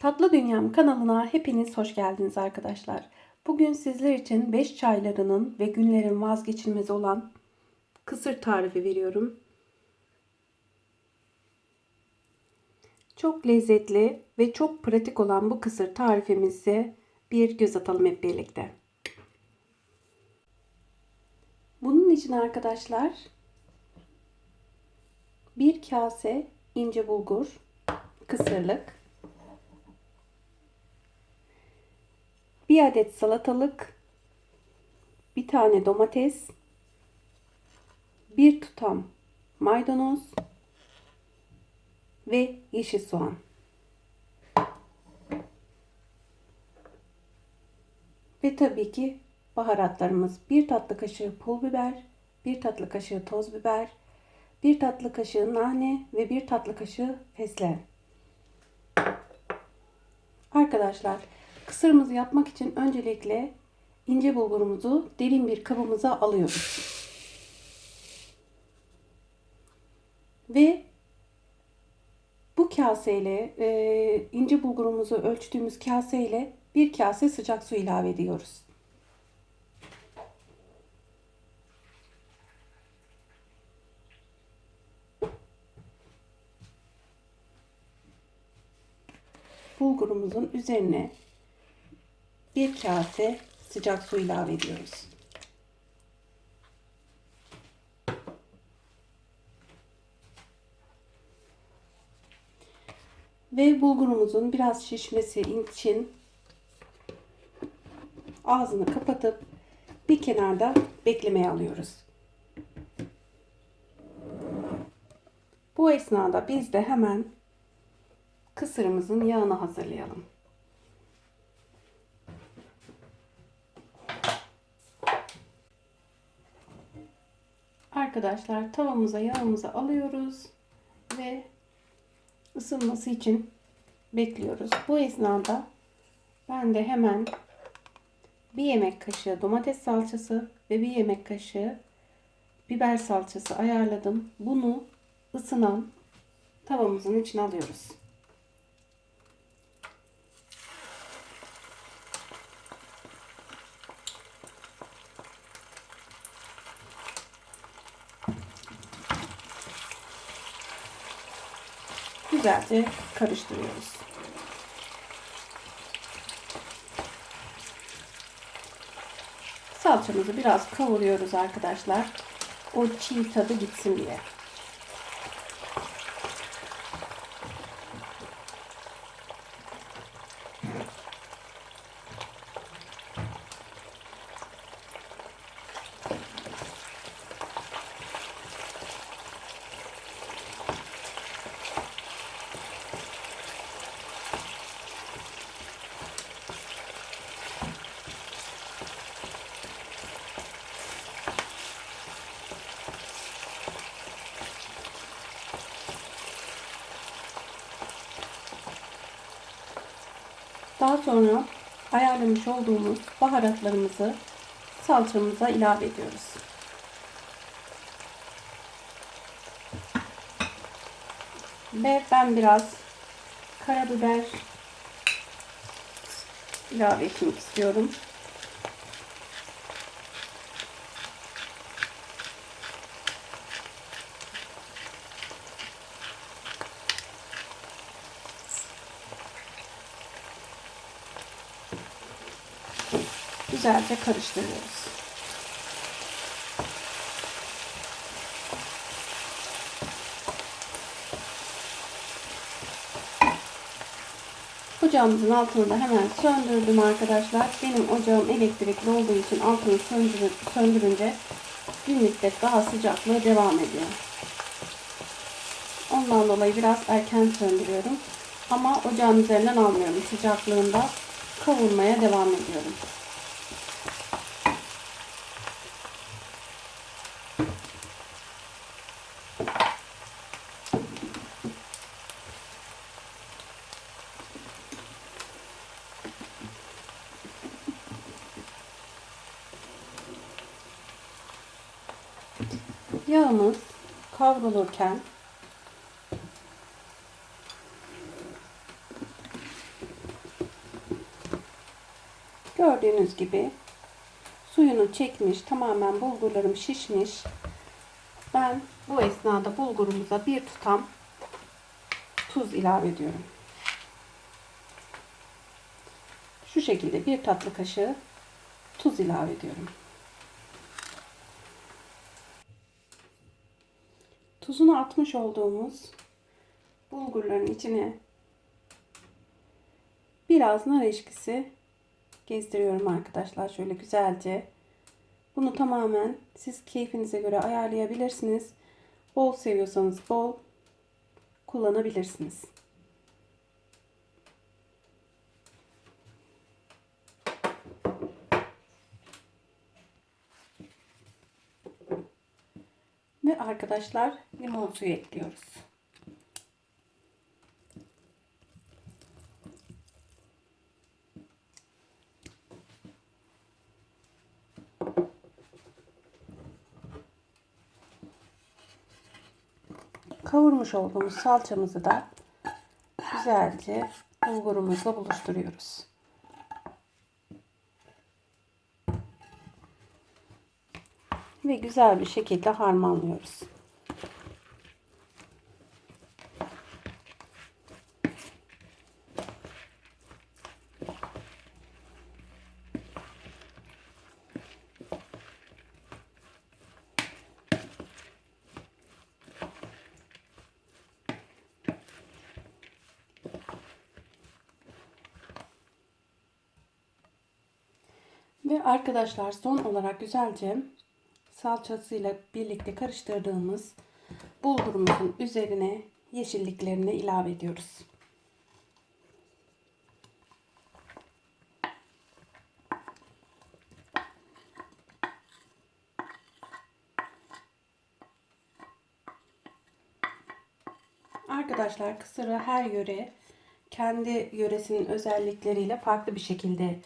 Tatlı Dünyam kanalına hepiniz hoş geldiniz arkadaşlar. Bugün sizler için 5 çaylarının ve günlerin vazgeçilmezi olan kısır tarifi veriyorum. Çok lezzetli ve çok pratik olan bu kısır tarifimize bir göz atalım hep birlikte. Bunun için arkadaşlar bir kase ince bulgur kısırlık bir adet salatalık bir tane domates bir tutam maydanoz ve yeşil soğan ve tabii ki baharatlarımız bir tatlı kaşığı pul biber bir tatlı kaşığı toz biber bir tatlı kaşığı nane ve bir tatlı kaşığı fesleğen. Arkadaşlar kısırımızı yapmak için öncelikle ince bulgurumuzu derin bir kabımıza alıyoruz. Ve bu kaseyle e, ince bulgurumuzu ölçtüğümüz kaseyle bir kase sıcak su ilave ediyoruz. bulgurumuzun üzerine bir kase sıcak su ilave ediyoruz. Ve bulgurumuzun biraz şişmesi için ağzını kapatıp bir kenarda beklemeye alıyoruz. Bu esnada biz de hemen kısırımızın yağını hazırlayalım. Arkadaşlar tavamıza yağımızı alıyoruz ve ısınması için bekliyoruz. Bu esnada ben de hemen bir yemek kaşığı domates salçası ve bir yemek kaşığı biber salçası ayarladım. Bunu ısınan tavamızın içine alıyoruz. Güzelce karıştırıyoruz. Salçamızı biraz kavuruyoruz arkadaşlar. O çiğ tadı gitsin diye. Daha sonra ayarlamış olduğumuz baharatlarımızı salçamıza ilave ediyoruz. Ve ben biraz karabiber ilave etmek istiyorum. Güzelce karıştırıyoruz. Ocağımızın altını da hemen söndürdüm arkadaşlar. Benim ocağım elektrikli olduğu için altını söndürünce bir müddet daha sıcaklığı devam ediyor. Ondan dolayı biraz erken söndürüyorum. Ama ocağın üzerinden almıyorum. Sıcaklığında kavurmaya devam ediyorum. Yağımız kavrulurken Gördüğünüz gibi suyunu çekmiş. Tamamen bulgurlarım şişmiş. Ben bu esnada bulgurumuza bir tutam tuz ilave ediyorum. Şu şekilde bir tatlı kaşığı tuz ilave ediyorum. Tuzunu atmış olduğumuz bulgurların içine biraz nar eşkisi gezdiriyorum arkadaşlar şöyle güzelce. Bunu tamamen siz keyfinize göre ayarlayabilirsiniz. Bol seviyorsanız bol kullanabilirsiniz. Ve arkadaşlar limon suyu ekliyoruz. Kavurmuş olduğumuz salçamızı da güzelce bulgurumuzla buluşturuyoruz. Ve güzel bir şekilde harmanlıyoruz. Ve arkadaşlar son olarak güzelce salçasıyla birlikte karıştırdığımız bulgurumuzun üzerine yeşilliklerini ilave ediyoruz. Arkadaşlar kısırı her yöre kendi yöresinin özellikleriyle farklı bir şekilde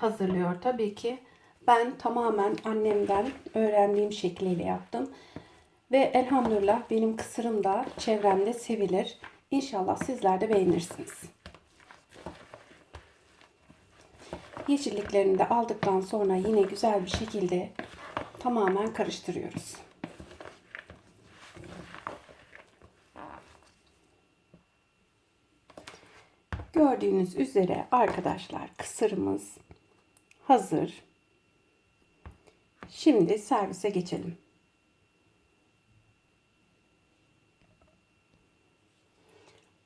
hazırlıyor. Tabii ki ben tamamen annemden öğrendiğim şekliyle yaptım. Ve elhamdülillah benim kısırım da çevremde sevilir. İnşallah sizler de beğenirsiniz. Yeşilliklerini de aldıktan sonra yine güzel bir şekilde tamamen karıştırıyoruz. Gördüğünüz üzere arkadaşlar kısırımız hazır. Şimdi servise geçelim.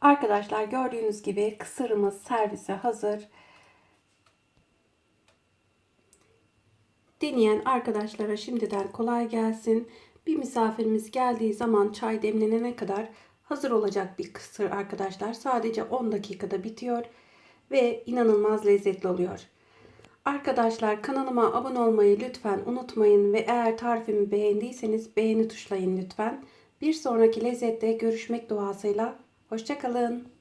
Arkadaşlar gördüğünüz gibi kısırımız servise hazır. Deneyen arkadaşlara şimdiden kolay gelsin. Bir misafirimiz geldiği zaman çay demlenene kadar hazır olacak bir kısır arkadaşlar. Sadece 10 dakikada bitiyor ve inanılmaz lezzetli oluyor. Arkadaşlar kanalıma abone olmayı lütfen unutmayın ve eğer tarifimi beğendiyseniz beğeni tuşlayın lütfen. Bir sonraki lezzette görüşmek duasıyla. Hoşçakalın.